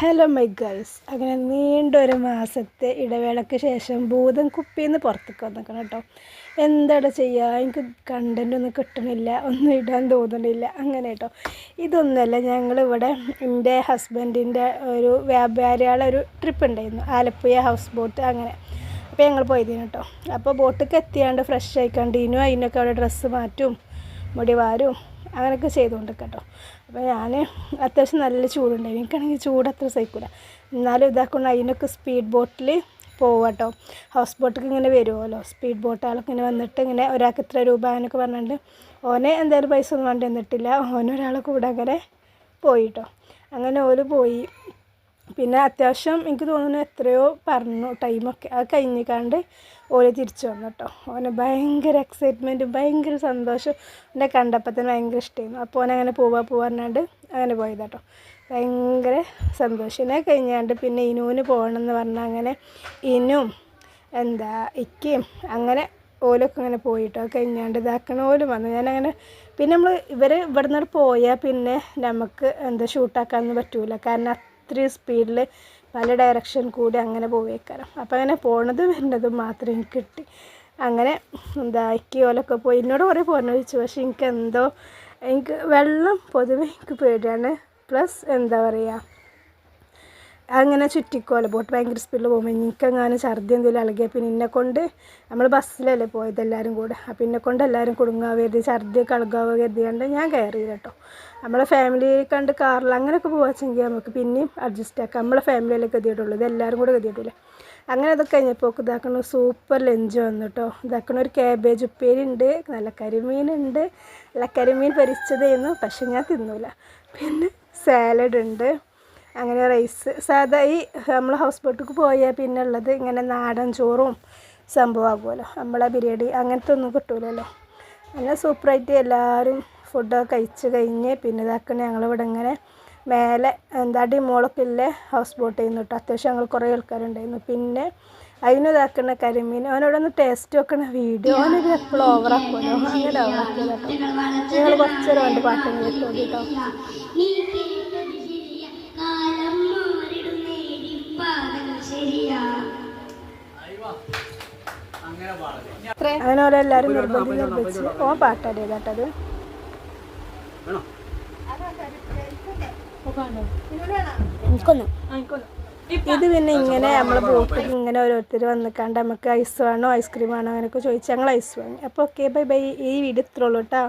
Hello my girls അങ്ങനെ നീണ്ടൊരു മാസത്തെ ഇടവേളയ്ക്ക് ശേഷം ഭൂതം കുപ്പിന്ന് പുറത്തേക്ക് വന്നിക്കണം കേട്ടോ. എന്താണ് ചെയ്യുക എനിക്ക് കണ്ടന്റ് ഒന്നും കിട്ടണില്ല ഒന്നും ഇടാൻ തോന്നണില്ല അങ്ങനെ കേട്ടോ. ഇതൊന്നുമല്ല ഞങ്ങളിവിടെ എന്റെ ഹസ്ബൻഡിന്റെ ഒരു വ്യാപാരികളെ ഒരു ട്രിപ്പ് ഉണ്ടായിരുന്നു. ആലപ്പുഴ ഹൗസ് ബോട്ട് അങ്ങനെ. അപ്പോൾ ഞങ്ങൾ പോയതിന് കേട്ടോ. അപ്പോൾ ബോട്ടിൽ എത്തിയാണ്ട് ഫ്രഷ് ആയിക്കാണ്ട് ഇനും അതിനൊക്കെ അവിടെ ഡ്രസ്സ് മാറ്റും മുടി വാരും അങ്ങനെയൊക്കെ ചെയ്തുകൊണ്ട് കേട്ടോ അപ്പോൾ ഞാൻ അത്യാവശ്യം നല്ല ചൂടുണ്ടായി എനിക്കാണെങ്കിൽ ചൂട് അത്ര സഹിക്കില്ല എന്നാലും ഇതാക്കൊണ്ട് അതിനൊക്കെ സ്പീഡ് ബോട്ടിൽ പോവാട്ടോ. ഹൗസ് ബോട്ടൊക്കെ ഇങ്ങനെ വരുമല്ലോ സ്പീഡ് ബോട്ടുകളൊക്കെ ഇങ്ങനെ വന്നിട്ട് ഇങ്ങനെ ഒരാൾക്ക് ഇത്ര രൂപ അങ്ങനെയൊക്കെ പറഞ്ഞിട്ട് ഓനെ എന്തായാലും പൈസ ഒന്നും വേണ്ടി വന്നിട്ടില്ല ഓനൊരാളെ കൂടെ അങ്ങനെ പോയിട്ടോ. അങ്ങനെ ഓൽ പോയി. പിന്നെ അത്യാവശ്യം എനിക്ക് തോന്നുന്നു എത്രയോ പറഞ്ഞു ടൈമൊക്കെ. അത് കഴിഞ്ഞിക്കാണ്ട് ഓൽ തിരിച്ചു വന്നു കേട്ടോ ഓന് ഭയങ്കര എക്സൈറ്റ്മെന്റും ഭയങ്കര സന്തോഷം. എന്നെ കണ്ടപ്പോൾ തന്നെ ഭയങ്കര ഇഷ്ടമായിരുന്നു അപ്പോൾ അങ്ങനെ പോവാ പോവാ പറഞ്ഞാണ്ട് അങ്ങനെ പോയത് കേട്ടോ ഭയങ്കര സന്തോഷം. എന്നെ കഴിഞ്ഞാണ്ട് പിന്നെ ഇനുവിന് പോകണമെന്ന് പറഞ്ഞാൽ അങ്ങനെ ഇനും എന്താ ഇക്കയും അങ്ങനെ ഓലൊക്കെ അങ്ങനെ പോയിട്ടോ കഴിഞ്ഞാണ്ട് ഇതാക്കണ ഓലും വന്നു. ഞാനങ്ങനെ പിന്നെ നമ്മൾ ഇവർ ഇവിടെ നിന്ന് പോയാൽ പിന്നെ നമുക്ക് എന്താ ഷൂട്ടാക്കാനൊന്നും പറ്റൂല. കാരണം അത്രയും സ്പീഡിൽ പല ഡയറക്ഷൻ കൂടി അങ്ങനെ പോവേക്കാരം. അപ്പം അങ്ങനെ പോണത് വരുന്നതും മാത്രം എനിക്ക് കിട്ടി. അങ്ങനെ എന്താ ഇക്കി ഓലൊക്കെ പോയി. എന്നോട് കുറേ പോകാൻ ചോദിച്ചു പക്ഷേ എനിക്ക് എന്തോ എനിക്ക് വെള്ളം പൊതുവെ എനിക്ക് പേടിയാണ്. പ്ലസ് എന്താ പറയുക അങ്ങനെ ചുറ്റിക്കോല. ബോട്ട് ഭയങ്കര സ്പീഡിൽ പോകുമ്പോൾ എനിക്കങ്ങനെ ഛർദി എന്തെങ്കിലും ഇളകിയാൽ പിന്നെ എന്നെ കൊണ്ട് നമ്മൾ ബസ്സിലല്ലേ പോയത് എല്ലാവരും കൂടെ. അപ്പം എന്നെ കൊണ്ട് എല്ലാവരും കുടുങ്ങാൻ കരുതി ഛർദിയൊക്കെ ഇളകാവോ കരുതിയാണ്ട് ഞാൻ കയറി കേട്ടോ നമ്മളെ ഫാമിലി കണ്ട് കാറിൽ അങ്ങനെയൊക്കെ പോവാച്ചെങ്കിൽ നമുക്ക് പിന്നെയും അഡ്ജസ്റ്റ് ആക്കാം. നമ്മളെ ഫാമിലിയിലേക്ക് ഗതിയിട്ടുള്ളൂ ഇത് എല്ലാവരും കൂടെ ഗതിയിട്ടില്ല അങ്ങനെ അതൊക്കെ കഴിഞ്ഞപ്പോൾ ഇതാക്കണ സൂപ്പർ ലഞ്ച് വന്നു കേട്ടോ ഇതാക്കണ ഒരു ക്യാബേജ് ഉപ്പേരി ഉണ്ട് നല്ല കരിമീനുണ്ട് നല്ല കരിമീൻ പൊരിച്ചതായിരുന്നു പക്ഷെ ഞാൻ തിന്നൂല. പിന്നെ സാലഡ് ഉണ്ട് അങ്ങനെ റൈസ്. സാധാ ഈ നമ്മൾ ഹൗസ് ബോട്ടിക്ക് പോയാൽ പിന്നെ ഉള്ളത് ഇങ്ങനെ നാടൻ ചോറും സംഭവമാകുമല്ലോ നമ്മളെ ബിരിയാണി അങ്ങനത്തെ ഒന്നും കിട്ടൂലല്ലോ. അങ്ങനെ സൂപ്പറായിട്ട് എല്ലാവരും ഫുഡൊക്കെ കഴിച്ച് കഴിഞ്ഞ് പിന്നെ ഇതാക്കണ ഞങ്ങളിവിടെ ഇങ്ങനെ മേലെ എന്താ അടിമോളൊക്കെ ഇല്ലേ ഹൗസ് ബോട്ട് ചെയ്യുന്നു കേട്ടോ അത്യാവശ്യം ഞങ്ങൾ കുറേ ആൾക്കാരുണ്ടായിരുന്നു. പിന്നെ അതിന് ഇതാക്കണ കരിമീൻ. അവനോടൊന്ന് ടേസ്റ്റ് വെക്കണ വീഡിയോ അവനൊരു എപ്പോഴും ഓവറാക്കുമല്ലോ അങ്ങനെ ഓവറാക്കിയതാട്ടോ ഞങ്ങൾ കുറച്ചേരം വേണ്ടി പാട്ടും കേട്ടോ കേട്ടോ അങ്ങനെ നിർബന്ധം നിർബന്ധി നിർബന്ധിച്ച് ഓൻ പാട്ടാടി കേട്ടത് ഇത് പിന്നെ ഇങ്ങനെ നമ്മളെ ബോട്ടിൽ ഇങ്ങനെ ഓരോരുത്തർ വന്നിക്കാണ്ട് നമുക്ക് ഐസ് വേണോ ഐസ്ക്രീം വേണോ അങ്ങനെയൊക്കെ ചോദിച്ചാൽ ഞങ്ങൾ ഐസ് വാങ്ങി അപ്പോൾ ഓക്കെ ബൈ ബൈ ഈ വീഡിയോ ഇത്രയുള്ളൂ കേട്ടോ